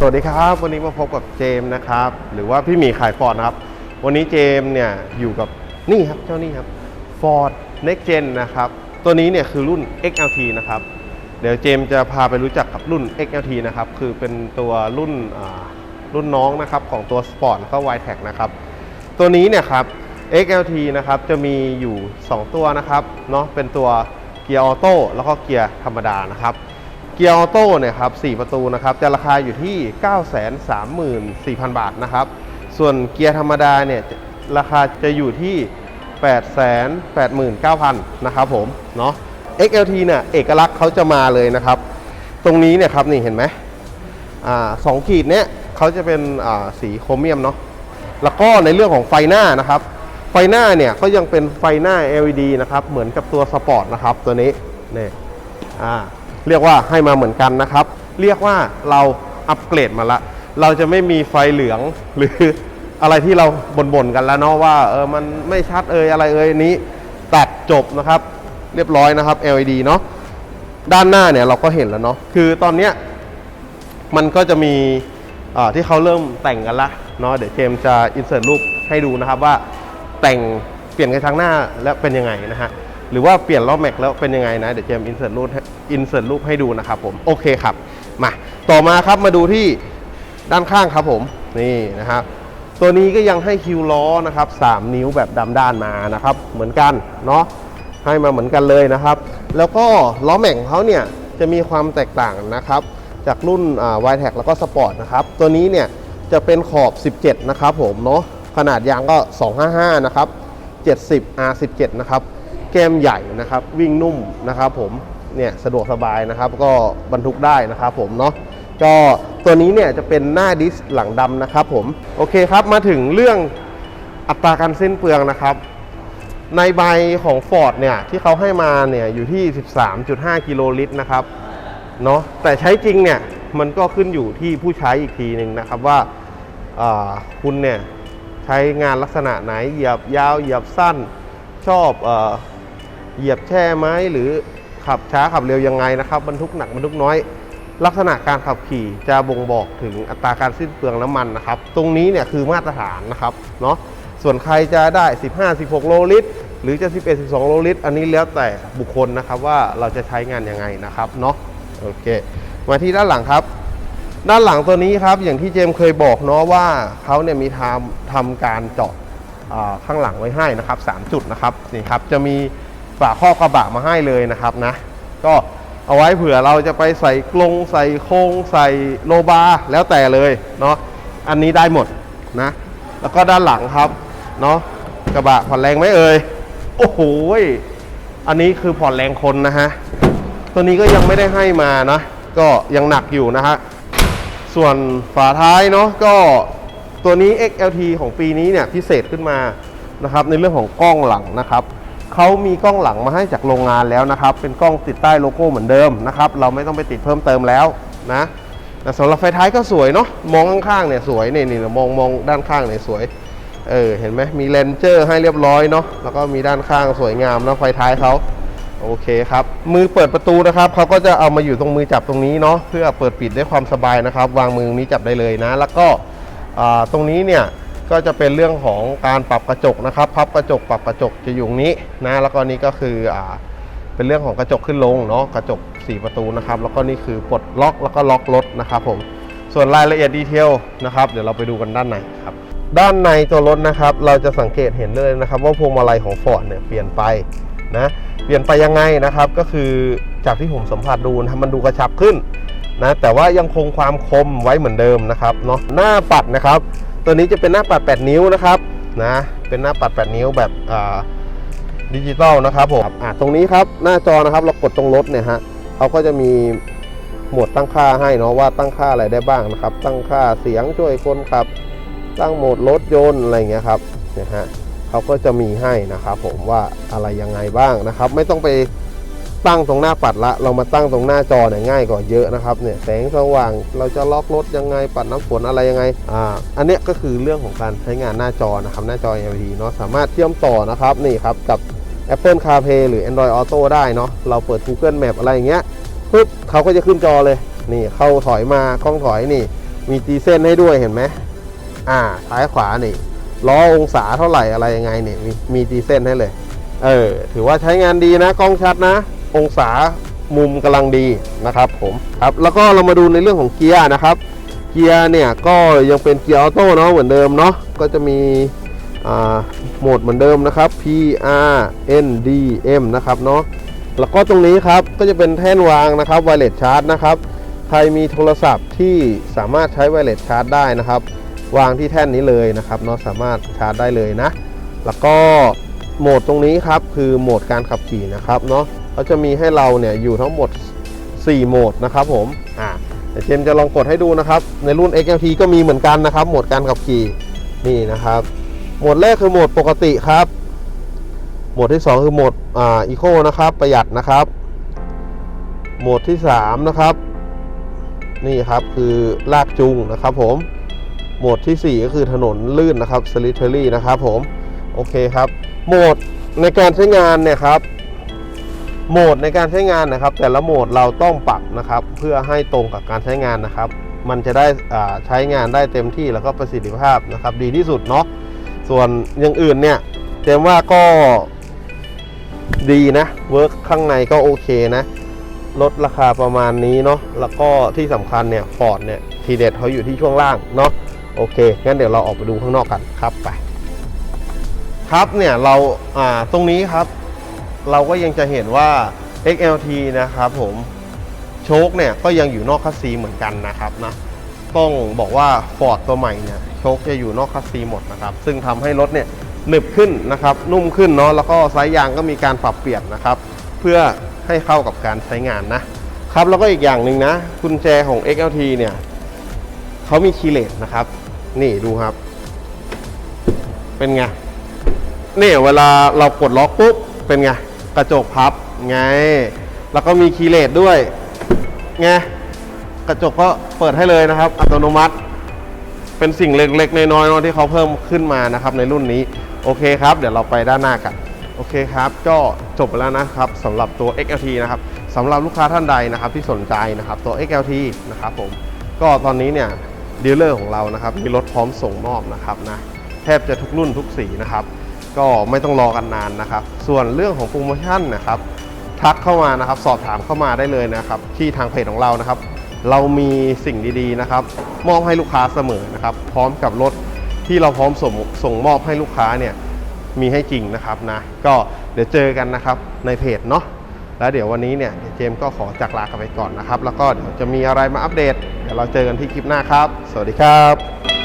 สวัสดีครับ วันนี้มาพบกับเจมส์นะครับ หรือว่าพี่หมีขายฟอร์ดนะครับ วันนี้เจมส์เนี่ยอยู่กับนี่ครับเจ้านี่ครับ Ford Next Gen นะครับ ตัวนี้เนี่ยคือรุ่น XLT นะครับ เดี๋ยวเจมส์จะพาไปรู้จักกับรุ่น XLT นะครับ คือเป็นตัวรุ่นรุ่นน้องนะครับของตัว Sport แล้วก็ y t e c นะครับ ตัวนี้เนี่ยครับ XLT นะครับจะมีอยู่ 2 ตัวนะครับเนาะเป็นตัวเกียร์ออโต้แล้วก็เกียร์ธรรมดานะครับ เกียร์ออโต้เนี่ยครับ4ประตูนะครับจะราคาอยู่ที่ 934,000 บาทนะครับ ส่วนเกียร์ธรรมดาเนี่ยราคาจะอยู่ที่ 889,000 นะครับผมเนาะ XLT เนี่ยเอกลักษณ์เขาจะมาเลยนะครับ ตรงนี้เนี่ยครับนี่เห็นไหมอ่าสองขีดเนี่ยเขาจะเป็นอ่าสีโครเมียมเนาะแล้วก็ในเรื่องของไฟหน้านะครับ ไฟหน้าเนี่ยก็ยังเป็นไฟหน้า LED นะครับ เหมือนกับตัวสปอร์ตนะครับตัวนี้นี่อ่า เรียกว่าให้มาเหมือนกันนะครับ เรียกว่าเราอัปเกรดมาละ เราจะไม่มีไฟเหลืองหรืออะไรที่เราบ่นๆกันแล้วเนาะว่าเออมันไม่ชัดเอยอะไรเอยนี้ตัดจบนะครับเรียบร้อยนะครับ LED เนาะด้านหน้าเนี่ยเราก็เห็นแล้วเนาะคือตอนเนี้ยมันก็จะมีอ่าที่เขาเริ่มแต่งกันละเนาะเดี๋ยวเจมจะอินเสิร์ตรูปให้ดูนะครับว่าแต่งเปลี่ยนกระชังหน้าแล้วเป็นยังไงนะฮะ หรือว่าเปลี่ยนล้อแม็กแล้วเป็นยังไงนะ เดี๋ยวเจมอินเสิร์ตรูปอินเสิร์ตรูปให้ดูนะครับผมโอเคครับมาต่อมาครับมาดูที่ด้านข้างครับผมนี่นะครับตัวนี้ก็ยังให้คิวล้อนะครับ3นิ้วแบบดำด้านมานะครับ เหมือนกันเนาะให้มาเหมือนกันเลยนะครับ แล้วก็ล้อแม็กของเขาเนี่ยจะมีความแตกต่างนะครับ จากรุ่นวายแท็กแล้วก็สปอร์ตนะครับ ตัวนี้เนี่ยจะเป็นขอบ 17 นะครับผมเนาะขนาดยางก็ 255 นะครับ 70 R17 นะครับ แก้มใหญ่นะครับ วิ่งนุ่มนะครับผมเนี่ยสะดวกสบายนะครับ ก็บรรทุกได้นะครับผมเนาะก็ตัวนี้เนี่ยจะเป็นหน้าดิสหลังดำนะครับผมโอเคครับมาถึงเรื่องอัตราการสิ้นเปลืองนะครับ ในใบของ Ford เนี่ยที่เขาให้มาเนี่ยอยู่ที่ 13.5 กิโลลิตรนะครับเนาะแต่ใช้จริงเนี่ยมันก็ขึ้นอยู่ที่ผู้ใช้อีกทีหนึ่งนะครับว่าอ่าคุณเนี่ยใช้งานลักษณะไหนเหยียบยาวเหยียบสั้นชอบ เหยียบแช่ไหมหรือขับช้าขับเร็วยังไงนะครับบรรทุกหนักบรรทุกน้อย ลักษณะการขับขี่จะบ่งบอกถึงอัตราการสิ้นเปลืองน้ำมันนะครับ ตรงนี้เนี่ยคือมาตรฐานนะครับเนาะส่วนใครจะได้ 15 16 โลลิตร หรือจะ 11 12 โลลิตร อันนี้แล้วแต่บุคคลนะครับว่าเราจะใช้งานยังไงนะครับเนาะโอเคมาที่ด้านหลังครับ ด้านหลังตัวนี้ครับอย่างที่เจมเคยบอกเนาะว่าเขาเนี่ยมีทำทำการเจาะอ่าข้างหลังไว้ให้นะครับ 3 จุดนะครับนี่ครับจะมี ฝาครอบกระบะมาให้เลยนะครับนะ ก็เอาไว้เผื่อเราจะไปใส่กลงใส่โคงใส่โลบาแล้วแต่เลยเนาะอันนี้ได้หมดนะ แล้วก็ด้านหลังครับเนาะกระบะผ่อนแรงไหมเอ่ยโอ้โหอันนี้คือผ่อนแรงคนนะฮะตัวนี้ก็ยังไม่ได้ให้มานะก็ยังหนักอยู่นะฮะส่วนฝาท้ายเนาะก็ตัวนี้ XLT ของปีนี้เนี่ยพิเศษขึ้นมานะครับในเรื่องของกล้องหลังนะครับ เขามีกล้องหลังมาให้จากโรงงานแล้วนะครับ เป็นกล้องติดใต้โลโก้เหมือนเดิมนะครับ เราไม่ต้องไปติดเพิ่มเติมแล้วนะแต่สำหรับไฟท้ายก็สวยเนาะมองข้างๆเนี่ยสวยนี่นี่มองมองด้านข้างเนี่ยสวยเออเห็นไหมมีเลนเจอร์ให้เรียบร้อยเนาะแล้วก็มีด้านข้างสวยงามนะไฟท้ายเขาโอเคครับ มือเปิดประตูนะครับเขาก็จะเอามาอยู่ตรงมือจับตรงนี้เนาะเพื่อเปิดปิดได้ความสบายนะครับ วางมือนี้จับได้เลยนะ แล้วก็ตรงนี้เนี่ย ก็จะเป็นเรื่องของการปรับกระจกนะครับพับกระจกปรับกระจกจะอยู่งนี้นะแล้วก็นี่ก็คืออ่าเป็นเรื่องของกระจกขึ้นลงเนาะกระจก 4 ประตูนะครับแล้วก็นี่คือปลดล็อกแล้วก็ล็อกรถนะครับผมส่วนรายละเอียดดีเทลนะครับเดี๋ยวเราไปดูกันด้านในครับด้านในตัวรถนะครับ เราจะสังเกตเห็นเลยนะครับว่าพวงมาลัยของ Ford เนี่ยเปลี่ยนไปนะเปลี่ยนไปยังไงนะครับก็คือจากที่ผมสัมผัสดูนะมันดูกระชับขึ้นนะแต่ว่ายังคงความคมไว้เหมือนเดิมนะครับเนาะหน้าปัดนะครับ ตัวนี้จะเป็นหน้าปัด 8 นิ้วนะครับนะเป็นหน้าปัด 8 นิ้วแบบดิจิตอลนะครับผมอะตรงนี้ครับหน้าจอนะครับเรากดตรงรถเนี่ยฮะเขาก็จะมีโหมดตั้งค่าให้เนาะว่าตั้งค่าอะไรได้บ้างนะครับ ตั้งค่าเสียงช่วยคนขับ ตั้งโหมดรถยนต์อะไรเงี้ยครับนะฮะเขาก็จะมีให้นะครับผมว่าอะไรยังไงบ้างนะครับ ไม่ต้องไป ตั้งตรงหน้าปัดละ เรามาตั้งตรงหน้าจอเนี่ยง่ายกว่าเยอะนะครับเนี่ยแสงสว่างเราจะล็อกรถยังไงปัดน้ำฝนอะไรยังไงอ่าอันเนี้ยก็คือเรื่องของการใช้งานหน้าจอนะครับหน้าจอ LED เนาะสามารถเชื่อมต่อนะครับนี่ครับกับ Apple CarPlay หรือ Android Auto ได้เนาะเราเปิด Google Map อะไรอย่างเงี้ยปุ๊บเขาก็จะขึ้นจอเลย นี่เข้าถอยมากล้องถอยนี่ มีตีเส้นให้ด้วยเห็นไหมอ่าซ้ายขวานี่ล้อองศาเท่าไหร่อะไรยังไงเนี่ยมีมีตีเส้นให้เลย เออ ถือว่าใช้งานดีนะกล้องชัดนะ องศามุมกำลังดีนะครับผมครับแล้วก็เรามาดูในเรื่องของเกียร์นะครับ เกียร์เนี่ยก็ยังเป็นเกียร์ออโต้เนาะเหมือนเดิมเนาะก็จะมีโหมดเหมือนเดิมนะครับ P R N D M นะครับเนาะแล้วก็ตรงนี้ครับก็จะเป็นแท่นวางนะครับไวเลสชาร์จนะครับใครมีโทรศัพท์ที่สามารถใช้ไวเลสชาร์จได้นะครับ วางที่แท่นนี้เลยนะครับเนาะสามารถชาร์จได้เลยนะ แล้วก็โหมดตรงนี้ครับคือโหมดการขับขี่นะครับเนาะ เขาจะมีให้เราเนี่ยอยู่ทั้งหมด 4 โหมดนะครับผมอ่าเดี๋ยวเจมส์จะลองกดให้ดูนะครับ ในรุ่น XLT ก็มีเหมือนกันนะครับ โหมดการขับขี่นี่นะครับโหมดแรกคือโหมดปกติครับ โหมดที่ 2 คือโหมดอ่าอีโคนะครับ ประหยัดนะครับ โหมดที่ 3 นะครับ นี่ครับคือลากจูงนะครับผมโหมดทีสี่4 ก็คือถนนลื่นนะครับ s l i t t e r y นะครับผม โอเคครับ โหมดในการใช้งานเนี่ยครับ โหมดในการใช้งานนะครับ แต่ละโหมดเราต้องปรับนะครับ เพื่อให้ตรงกับการใช้งานนะครับ มันจะได้อ่าใช้งานได้เต็มที่แล้วก็ประสิทธิภาพนะครับ ดีที่สุดเนาะส่วนอย่างอื่นเนี่ยเจมว่าก็ดีนะเวิร์กข้างในก็โอเคนะลดราคาประมาณนี้เนาะแล้วก็ที่สำคัญเนี่ยฟอร์ดเนี่ยทีเด็ดเขาอยู่ที่ช่วงล่างเนาะโอเคงั้นเดี๋ยวเราออกไปดูข้างนอกกันครับไป ครับเนี่ยเราอ่าตรงนี้ครับ เราก็ยังจะเห็นว่า XLT นะครับผมโชคเนี่ยก็ยังอยู่นอกคัสซีเหมือนกันนะครับนะต้องบอกว่า Ford ตัวใหม่เนี่ยโชคจะอยู่นอกคัสซีหมดนะครับ ซึ่งทำให้รถเนี่ยหนึบขึ้นนะครับ นุ่มขึ้นเนาะแล้วก็ไซส์ยางก็มีการปรับเปลี่ยนนะครับ เพื่อให้เข้ากับการใช้งานนะครับแล้วก็อีกอย่างหนึ่งนะกุญแจของ XLT เนี่ยเขามีคีย์เลสนะครับ นี่ดูครับ เป็นไงนี่เวลาเรากดล็อกปุ๊บเป็นไง กระจกพับไง แล้วก็มีคีย์เลสด้วยไงกระจกก็เปิดให้เลยนะครับ อัตโนมัติ เป็นสิ่งเล็กๆน้อยๆนะที่เขาเพิ่มขึ้นมานะครับในรุ่นนี้ โอเคครับ เดี๋ยวเราไปด้านหน้ากันโอเคครับก็จบไปแล้วนะครับสำหรับตัว XLT นะครับสำหรับลูกค้าท่านใดนะครับที่สนใจนะครับตัว XLT นะครับผมก็ตอนนี้เนี่ยดีลเลอร์ของเรานะครับมีรถพร้อมส่งมอบนะครับนะแทบจะทุกรุ่นทุกสีนะครับ ก็ไม่ต้องรอกันนานนะครับ ส่วนเรื่องของโปรโมชั่นนะครับทักเข้ามานะครับสอบถามเข้ามาได้เลยนะครับที่ทางเพจของเรานะครับ เรามีสิ่งดีๆนะครับมอบให้ลูกค้าเสมอนะครับ พร้อมกับรถที่เราพร้อมส่งส่งมอบให้ลูกค้าเนี่ยมีให้จริงนะครับนะก็เดี๋ยวเจอกันนะครับในเพจเนาะแล้วเดี๋ยววันนี้เนี่ยเจมก็ขอจากลากันไปก่อนนะครับ แล้วก็เดี๋ยวจะมีอะไรมาอัปเดตเดี๋ยวเราเจอกันที่คลิปหน้าครับ สวัสดีครับ